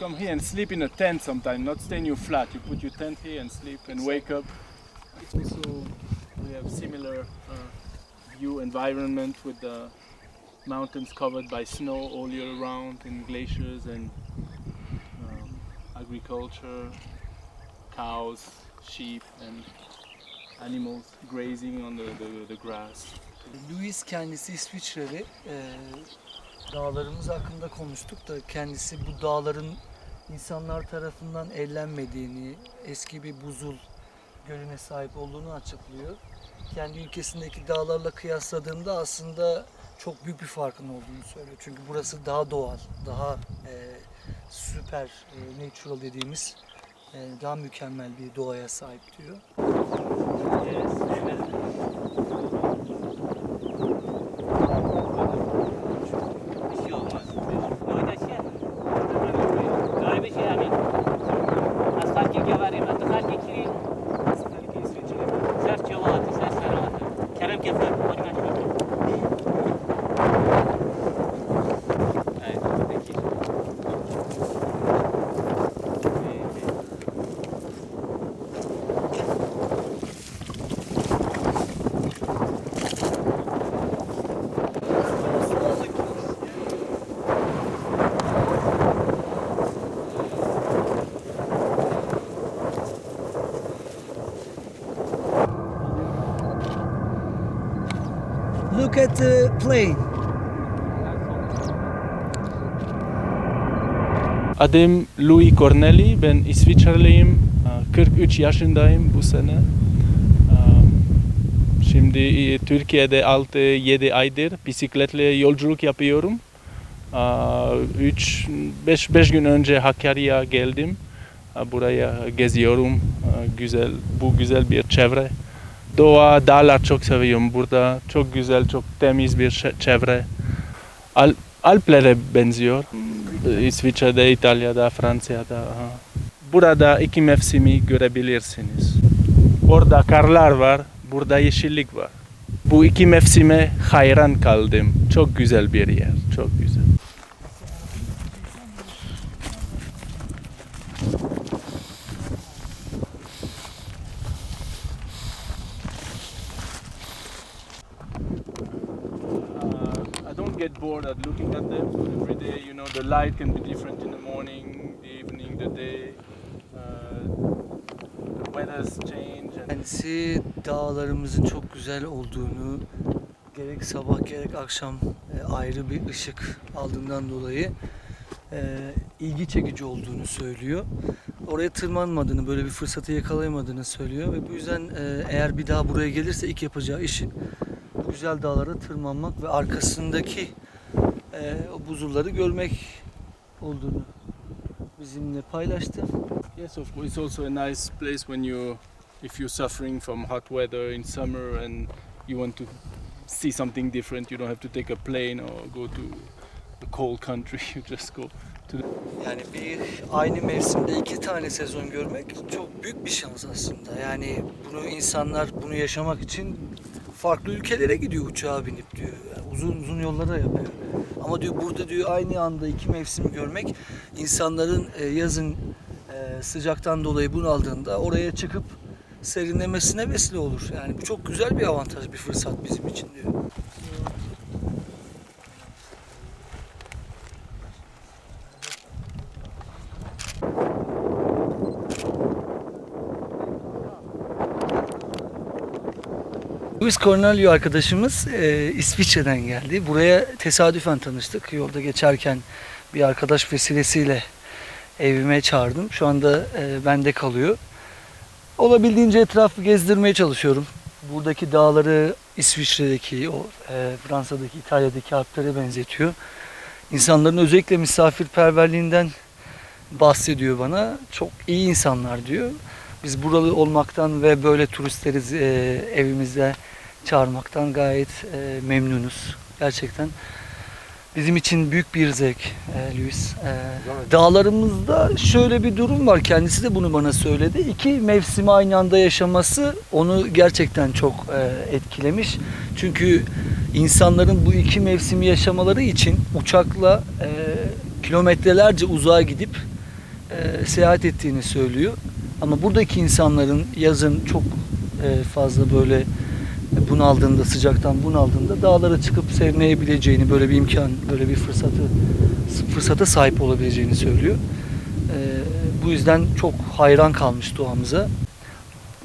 come here and sleep in a tent sometime, not stay in your flat. You put your tent here and sleep and wake up. Also, we have similar uh, view environment with the mountains covered by snow all year round and glaciers and um, agriculture, cows, sheep and animals grazing on the, the, the grass. Louis kendisi İsviçreli. Ee, dağlarımız hakkında konuştuk da kendisi bu dağların insanlar tarafından ellenmediğini, eski bir buzul gölüne sahip olduğunu açıklıyor. Kendi ülkesindeki dağlarla kıyasladığında aslında çok büyük bir farkın olduğunu söylüyor. Çünkü burası daha doğal, daha e, süper, e, natural dediğimiz e, daha mükemmel bir doğaya sahip diyor. Bir quedar en Look at the plane. Adım Louis Corneli, ben İsviçreliyim. Aa, 43 yaşındayım bu sene. Aa, Şimdi e, Türkiye'de 6-7 aydır bisikletle yolculuk yapıyorum. 3 5 5 gün önce Hakkari'ye geldim. Buraya geziyorum. Güzel bu güzel bir çevre. Doğa, dağlar çok seviyorum burada. Çok güzel, çok temiz bir çevre. Al Alplere benziyor. İsviçre'de, İtalya'da, Fransa'da. Burada iki mevsimi görebilirsiniz. Orada karlar var, burada yeşillik var. Bu iki mevsime hayran kaldım. Çok güzel bir yer, çok güzel. Uh, I don't get bored at looking at them. So every day, you know, the light can be different in the morning, the evening, the day. Uh, the weathers change. Kendisi dağlarımızın çok güzel olduğunu gerek sabah gerek akşam e, ayrı bir ışık aldığından dolayı e, ilgi çekici olduğunu söylüyor. Oraya tırmanmadığını, böyle bir fırsatı yakalayamadığını söylüyor ve bu yüzden e, eğer bir daha buraya gelirse ilk yapacağı işin bu güzel dağlara tırmanmak ve arkasındaki e, o buzulları görmek olduğunu bizimle paylaştı. yes, of course, it's also a nice place when you, if you're suffering from hot weather in summer and you want to see something different, you don't have to take a plane or go to a cold country. You just go to the Yani bir aynı mevsimde iki tane sezon görmek çok büyük bir şans aslında. Yani bunu insanlar bunu yaşamak için farklı ülkelere gidiyor uçağa binip diyor. Yani uzun uzun yollara yapıyor. Ama diyor burada diyor aynı anda iki mevsimi görmek insanların e, yazın e, sıcaktan dolayı bunaldığında oraya çıkıp serinlemesine vesile olur. Yani bu çok güzel bir avantaj, bir fırsat bizim için diyor. Luis Cornelio arkadaşımız e, İsviçre'den geldi. Buraya tesadüfen tanıştık. Yolda geçerken bir arkadaş vesilesiyle evime çağırdım. Şu anda e, bende kalıyor. Olabildiğince etrafı gezdirmeye çalışıyorum. Buradaki dağları İsviçre'deki, o e, Fransa'daki, İtalya'daki Alplere benzetiyor. İnsanların özellikle misafirperverliğinden bahsediyor bana. Çok iyi insanlar diyor. Biz buralı olmaktan ve böyle turistleri e, evimizde çağırmaktan gayet e, memnunuz. Gerçekten bizim için büyük bir zevk e, Luis. E, dağlarımızda şöyle bir durum var. Kendisi de bunu bana söyledi. İki mevsimi aynı anda yaşaması onu gerçekten çok e, etkilemiş. Çünkü insanların bu iki mevsimi yaşamaları için uçakla e, kilometrelerce uzağa gidip e, seyahat ettiğini söylüyor. Ama buradaki insanların yazın çok e, fazla böyle bunaldığında, sıcaktan bunaldığında dağlara çıkıp serinleyebileceğini, böyle bir imkan, böyle bir fırsatı fırsata sahip olabileceğini söylüyor. E, bu yüzden çok hayran kalmış doğamıza.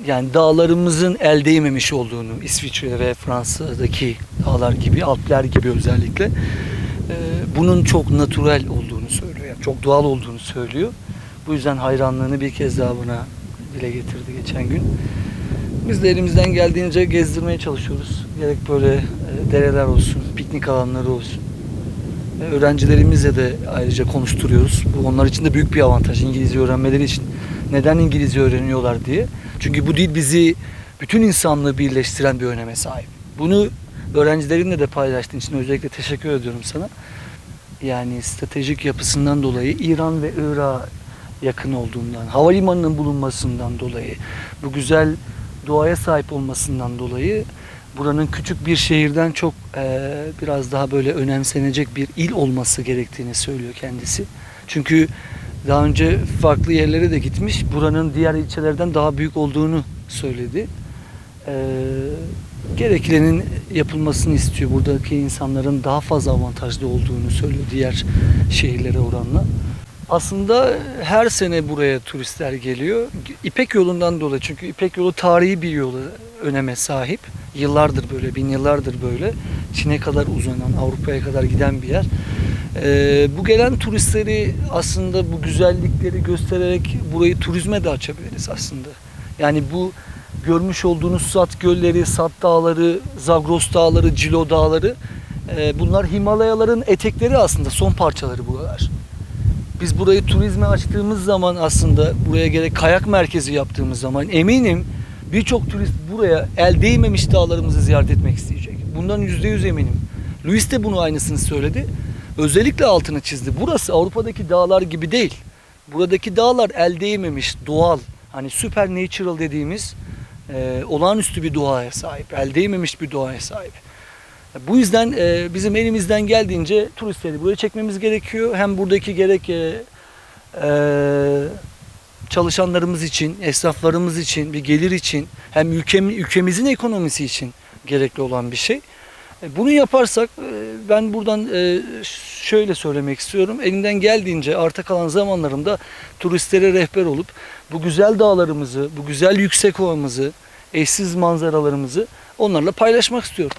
Yani dağlarımızın el değmemiş olduğunu, İsviçre ve Fransa'daki dağlar gibi, Alpler gibi özellikle e, bunun çok natürel olduğunu söylüyor. Yani çok doğal olduğunu söylüyor. Bu yüzden hayranlığını bir kez daha buna dile getirdi geçen gün. Biz de elimizden geldiğince gezdirmeye çalışıyoruz. Gerek böyle e, dereler olsun, piknik alanları olsun. Öğrencilerimizle de ayrıca konuşturuyoruz. Bu onlar için de büyük bir avantaj İngilizce öğrenmeleri için. Neden İngilizce öğreniyorlar diye. Çünkü bu dil bizi bütün insanlığı birleştiren bir öneme sahip. Bunu öğrencilerimle de paylaştığın için özellikle teşekkür ediyorum sana. Yani stratejik yapısından dolayı İran ve Irak'a yakın olduğundan, havalimanının bulunmasından dolayı, bu güzel doğaya sahip olmasından dolayı buranın küçük bir şehirden çok eee, biraz daha böyle önemsenecek bir il olması gerektiğini söylüyor kendisi. Çünkü daha önce farklı yerlere de gitmiş. Buranın diğer ilçelerden daha büyük olduğunu söyledi. Eee gerekilenin yapılmasını istiyor. Buradaki insanların daha fazla avantajlı olduğunu söylüyor diğer şehirlere oranla. Aslında her sene buraya turistler geliyor. İpek yolundan dolayı çünkü İpek yolu tarihi bir yolu öneme sahip. Yıllardır böyle, bin yıllardır böyle. Çin'e kadar uzanan, Avrupa'ya kadar giden bir yer. Ee, bu gelen turistleri aslında bu güzellikleri göstererek burayı turizme de açabiliriz aslında. Yani bu görmüş olduğunuz Sat Gölleri, Sat Dağları, Zagros Dağları, Cilo Dağları e, bunlar Himalayaların etekleri aslında son parçaları buralar. Biz burayı turizme açtığımız zaman aslında buraya gerek kayak merkezi yaptığımız zaman eminim birçok turist buraya el değmemiş dağlarımızı ziyaret etmek isteyecek. Bundan yüzde yüz eminim. Louis de bunu aynısını söyledi. Özellikle altını çizdi. Burası Avrupa'daki dağlar gibi değil. Buradaki dağlar el değmemiş, doğal. Hani supernatural dediğimiz e, olağanüstü bir doğaya sahip. El değmemiş bir doğaya sahip. Bu yüzden e, bizim elimizden geldiğince turistleri buraya çekmemiz gerekiyor. Hem buradaki gerek e, e, çalışanlarımız için, esnaflarımız için, bir gelir için, hem ülkem, ülkemizin ekonomisi için gerekli olan bir şey. Bunu yaparsak ben buradan şöyle söylemek istiyorum. Elimden geldiğince arta kalan zamanlarımda turistlere rehber olup bu güzel dağlarımızı, bu güzel yüksek ovamızı, eşsiz manzaralarımızı onlarla paylaşmak istiyorum.